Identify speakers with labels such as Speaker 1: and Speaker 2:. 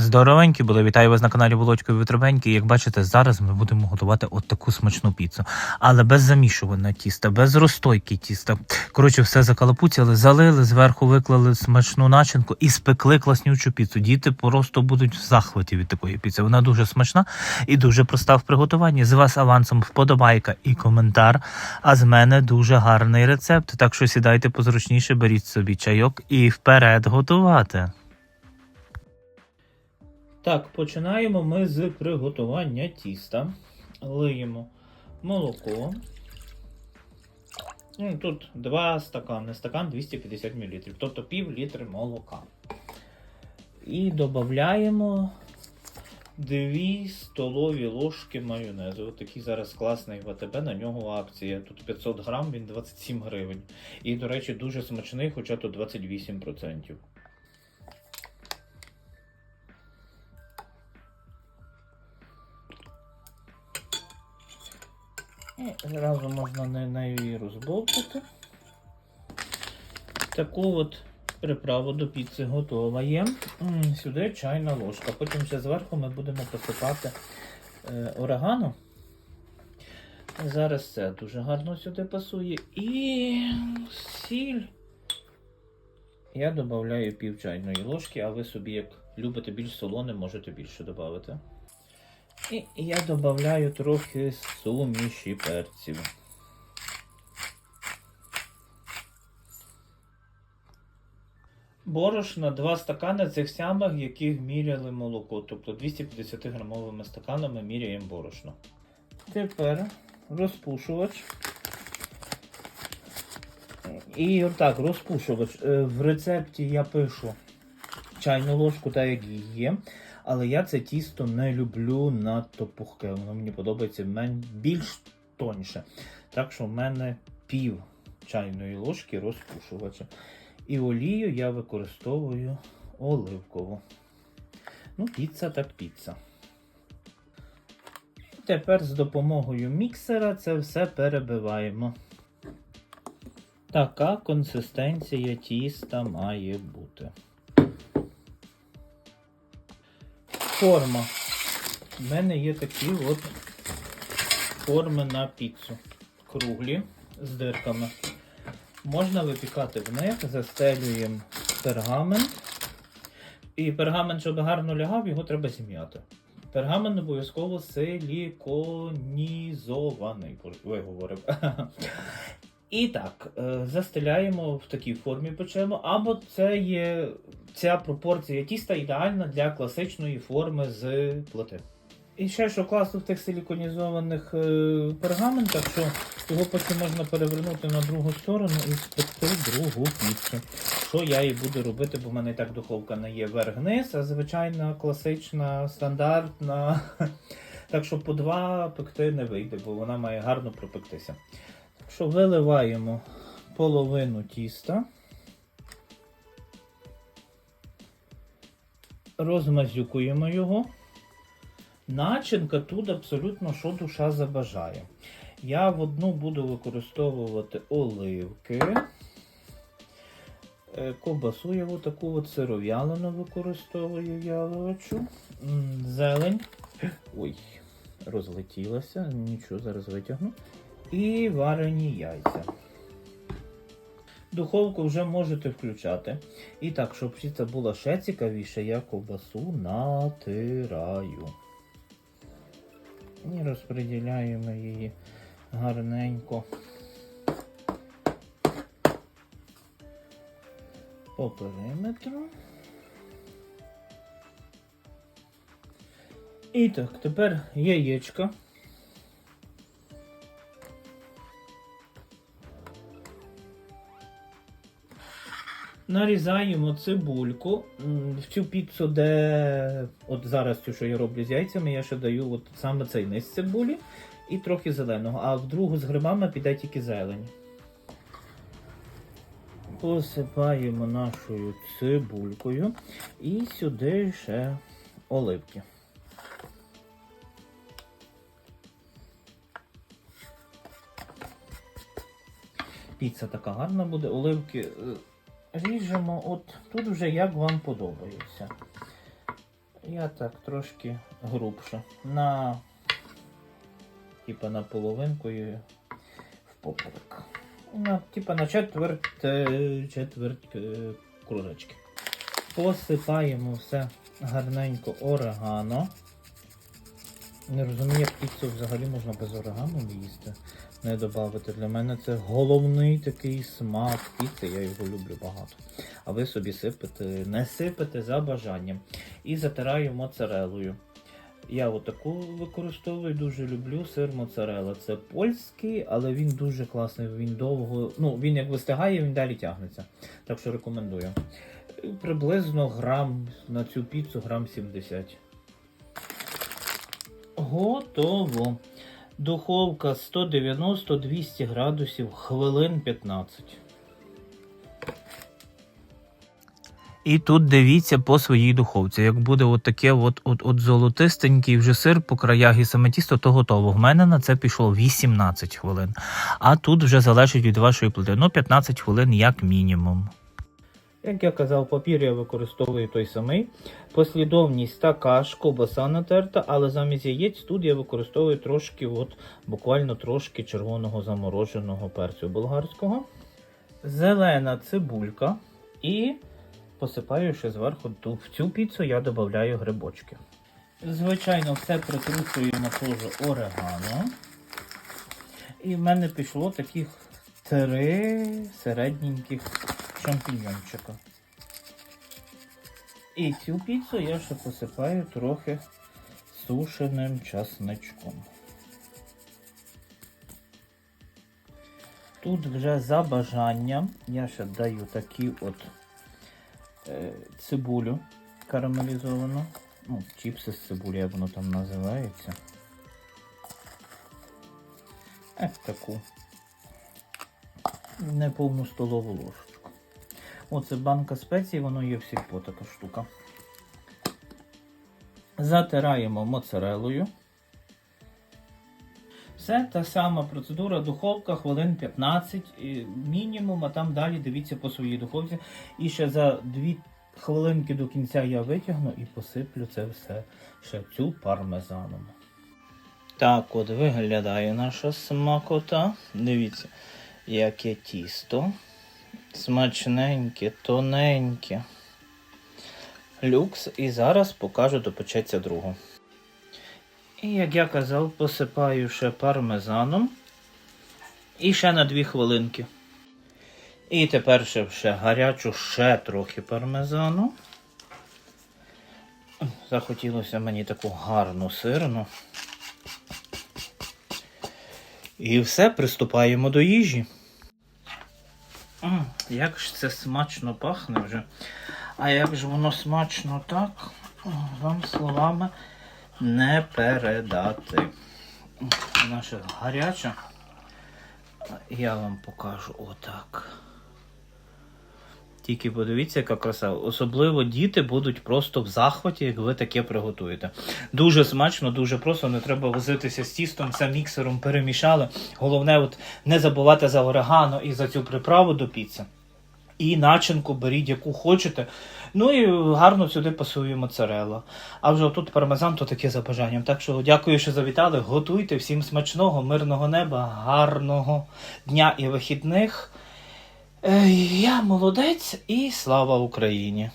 Speaker 1: Здоровенькі були, вітаю вас на каналі Володько і Як бачите, зараз ми будемо готувати от таку смачну піцу. Але без замішуваного тіста, без розстойки тіста. Коротше, все закалапуцяли, залили, зверху виклали смачну начинку і спекли класнючу піцу. Діти просто будуть в захваті від такої піци. Вона дуже смачна і дуже проста в приготуванні. З вас авансом вподобайка і коментар. А з мене дуже гарний рецепт. Так що сідайте позручніше, беріть собі чайок і вперед готувати. Так, починаємо ми з приготування тіста. Лиємо молоко. Ну, Тут 2 стакани, стакан 250 мл, тобто пів літри молока. І додаємо 2 столові ложки майонезу. Ось такий зараз класний в АТБ, на нього акція. Тут 500 грам, він 27 гривень. І, до речі, дуже смачний, хоча тут 28%. І зразу можна не- нею її розбовтати. Таку от приправу до піци готова є. Сюди чайна ложка. Потім ще зверху ми будемо посипати е, орегано. Зараз це дуже гарно сюди пасує. І сіль. Я додаю пів чайної ложки, а ви собі, як любите більш солоне, можете більше додати. І я додаю трохи суміші перців. Борошна 2 стакани цих самих, яких міряли молоко. Тобто 250 грамовими стаканами міряємо борошно. Тепер розпушувач. І отак, розпушувач. Е, В рецепті я пишу чайну ложку, так як є. Але я це тісто не люблю надто пухке. Воно мені подобається більш тоньше. Так що в мене пів чайної ложки розпушувача. І олію я використовую оливкову. Ну, піца так піца. Тепер з допомогою міксера це все перебиваємо. Така консистенція тіста має бути. Форма. У мене є такі от форми на піцу. Круглі з дирками. Можна випікати в них, застелюємо пергамент. І пергамент, щоб гарно лягав, його треба зім'яти. Пергамент обов'язково силіконізований, виговорив. І так, е, застеляємо в такій формі печемо, або це є ця пропорція тіста ідеальна для класичної форми з плити. І ще що класно в тих силіконізованих е, пергаментах, що його потім можна перевернути на другу сторону і спекти другу піцу. Що я і буду робити, бо в мене і так духовка не є вверх-вниз, а звичайна класична, стандартна. Так що по два пекти не вийде, бо вона має гарно пропектися. Що виливаємо половину тіста. Розмазюкуємо його. Начинка тут абсолютно що душа забажає. Я в одну буду використовувати оливки. Е, Ковбасу я таку от сиров'ялену використовую яловичу. Зелень. Ой, розлетілася. Нічого, зараз витягну. І варені яйця. Духовку вже можете включати. І так, щоб піца була ще цікавіше, я ковбасу натираю. І розподіляємо її гарненько по периметру. І так, тепер яєчка. Нарізаємо цибульку. В цю піцу, де от зараз цю, що я роблю з яйцями, я ще даю от саме цей низ цибулі і трохи зеленого, а в другу з грибами піде тільки зелень. Посипаємо нашою цибулькою і сюди ще оливки. Піца така гарна буде, оливки е, ріжемо, от тут вже як вам подобається. Я так трошки грубше. На типа на половинку в поперек. На, типа на четверть, е, четверть е, кружечки. Посипаємо все гарненько орегано. Не розумію, як піцу взагалі можна без орегано їсти, не додати. Для мене це головний такий смак піци, я його люблю багато. А ви собі сипете, не сипете за бажанням. І затираю моцарелою. Я отаку використовую, дуже люблю сир моцарела. Це польський, але він дуже класний. Він довго. Ну, він як вистигає, він далі тягнеться. Так що рекомендую. Приблизно грам на цю піцу грам 70. Готово. Духовка 190-200 градусів, хвилин 15. І тут дивіться по своїй духовці. Як буде от таке от, от, от золотистенький вже сир по краях і саме тісто, то готово. В мене на це пішло 18 хвилин. А тут вже залежить від вашої плити. Ну, 15 хвилин як мінімум. Як я казав, папір я використовую той самий. Послідовність така ж, ковбаса натерта, але замість яєць тут я використовую трошки, от, буквально трошки червоного замороженого перцю болгарського. Зелена цибулька і посипаю ще зверху ту, в цю піцу я додаю грибочки. Звичайно, все прикручуємо теж орегано. І в мене пішло таких три середненьких шампіньончика. І цю піцу я ще посипаю трохи сушеним часничком. Тут вже за бажанням я ще даю такі от е, цибулю карамелізовану. Ну, чіпси з цибулі, як воно там називається. Ось таку. Неповну столову ложечку. Оце банка спецій, воно є в сільпо така штука. Затираємо моцарелою. Все та сама процедура, духовка хвилин 15 мінімум, а там далі дивіться по своїй духовці. І ще за 2 хвилинки до кінця я витягну і посиплю це все ще цю пармезаном. Так от виглядає наша смакота. Дивіться, яке тісто. Смачненьке, тоненьке. Люкс. І зараз покажу, допечеться другу. І як я казав, посипаю ще пармезаном. І ще на 2 хвилинки. І тепер ще, ще гарячу ще трохи пармезану. Захотілося мені таку гарну сирну. І все, приступаємо до їжі. Як ж це смачно пахне вже. А як ж воно смачно так, вам словами не передати. Ще гаряча. Я вам покажу отак. Тільки подивіться, яка краса. Особливо діти будуть просто в захваті, як ви таке приготуєте. Дуже смачно, дуже просто, не треба возитися з тістом, все міксером перемішали. Головне, от не забувати за орегано і за цю приправу до піци. І начинку беріть, яку хочете. Ну і гарно сюди пасує моцарелла. А вже тут пармезан, то таке за бажанням. Так що дякую, що завітали. Готуйте всім смачного, мирного неба, гарного дня і вихідних. Я молодець і слава Україні!